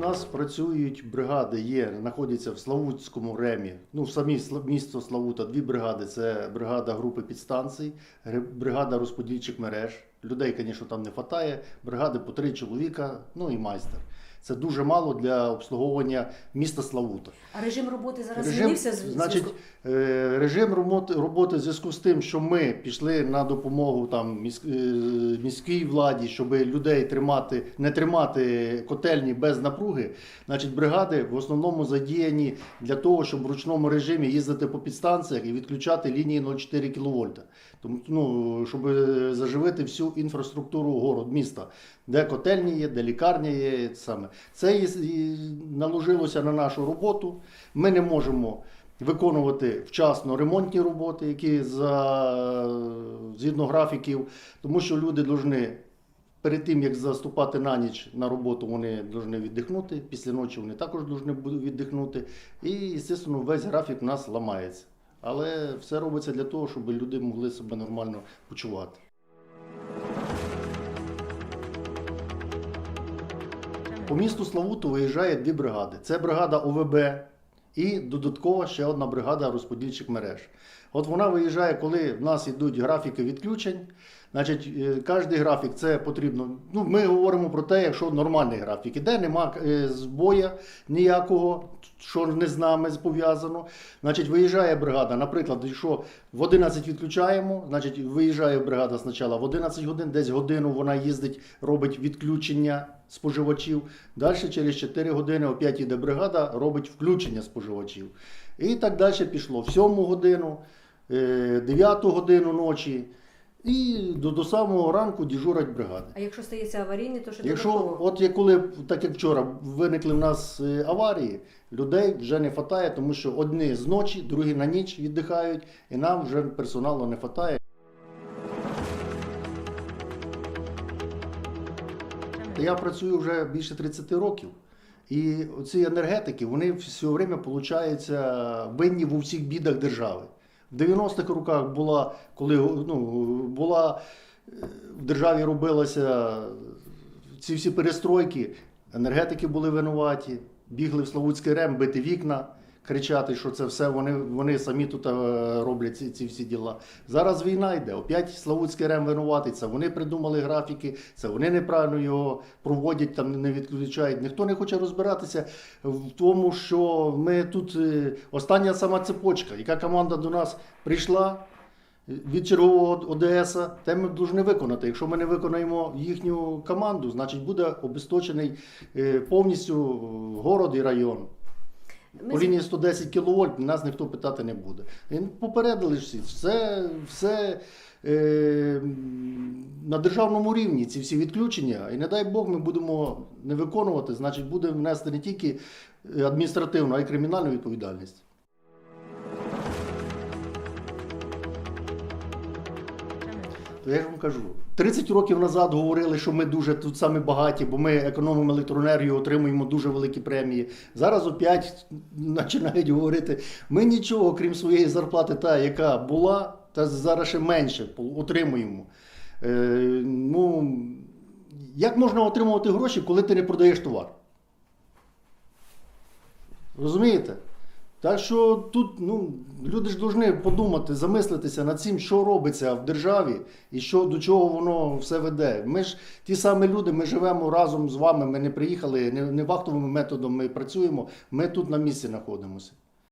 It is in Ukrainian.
нас працюють бригади, є, знаходяться в Славутському ремі. Ну, в самі місто Славута дві бригади. Це бригада групи підстанцій, бригада розподільчих мереж. Людей, звісно, там не вистачає. Бригади по три чоловіка, ну і майстер. Це дуже мало для обслуговування міста Славута. А режим роботи зараз Режим, змінився? значить, е, режим роботи, в зв'язку з тим, що ми пішли на допомогу там е, міській владі, щоб людей тримати, не тримати котельні без напруги. Значить, бригади в основному задіяні для того, щоб в ручному режимі їздити по підстанціях і відключати лінії 0,4 кВт. Тому ну, щоб заживити всю інфраструктуру город, міста, де котельні є, де лікарня є. Саме це і, наложилося на нашу роботу. Ми не можемо виконувати вчасно ремонтні роботи, які за згідно графіків, тому що люди повинні перед тим, як заступати на ніч на роботу, вони повинні віддихнути. Після ночі вони також повинні віддихнути. І, звісно, весь графік у нас ламається. Але все робиться для того, щоб люди могли себе нормально почувати. По місту Славуту виїжджає дві бригади. Це бригада ОВБ і додаткова ще одна бригада розподільчих мереж. От вона виїжджає, коли в нас йдуть графіки відключень. Значить, е, кожний графік це потрібно. Ну, ми говоримо про те, якщо нормальний графік іде, нема е, збоя ніякого, що не з нами пов'язано. Значить, виїжджає бригада. Наприклад, якщо в 11 відключаємо, значить виїжджає бригада спочатку в 11 годин, десь годину вона їздить, робить відключення споживачів. Далі через 4 години опять йде бригада, робить включення споживачів. І так далі пішло. В 7 годину, е, 9 годину ночі. І до, до самого ранку дежурять бригади. А якщо стається аварійний, то що Якщо, додатково? от як коли, так як вчора, виникли в нас е, аварії, людей вже не вистачає, тому що одні з ночі, другі на ніч віддихають, і нам вже персоналу не вистачає. Я працюю вже більше 30 років. І ці енергетики, вони все время, виходить, винні в усіх бідах держави. В 90-х роках була, коли ну, була е, в державі робилася ці всі перестройки, енергетики були винуваті, бігли в Славутський рем, бити вікна, кричати, що це все вони, вони самі тут е, роблять ці, ці всі діла. Зараз війна йде, опять Славутський рем винуватий, це вони придумали графіки, це вони неправильно його проводять, там не відключають. Ніхто не хоче розбиратися в тому, що ми тут е, остання сама цепочка, яка команда до нас прийшла від чергового ОДС, те ми повинні виконати. Якщо ми не виконаємо їхню команду, значить буде обесточений е, повністю город і район. Ми По лінії 110 кВт нас ніхто питати не буде. І попередили ж всі. Все, все е, на державному рівні ці всі відключення. І не дай Бог ми будемо не виконувати, значить буде внести не тільки адміністративну, а й кримінальну відповідальність. То я ж вам кажу, 30 років назад говорили, що ми дуже тут самі багаті, бо ми економимо електроенергію, отримуємо дуже великі премії. Зараз опять починають говорити, ми нічого, крім своєї зарплати, та, яка була, та зараз ще менше отримуємо. Е, ну, як можна отримувати гроші, коли ти не продаєш товар? Розумієте? Так що тут ну, люди ж повинні подумати, замислитися над цим, що робиться в державі і що, до чого воно все веде. Ми ж ті самі люди, ми живемо разом з вами, ми не приїхали, не, не вахтовим методом ми працюємо, ми тут на місці знаходимося.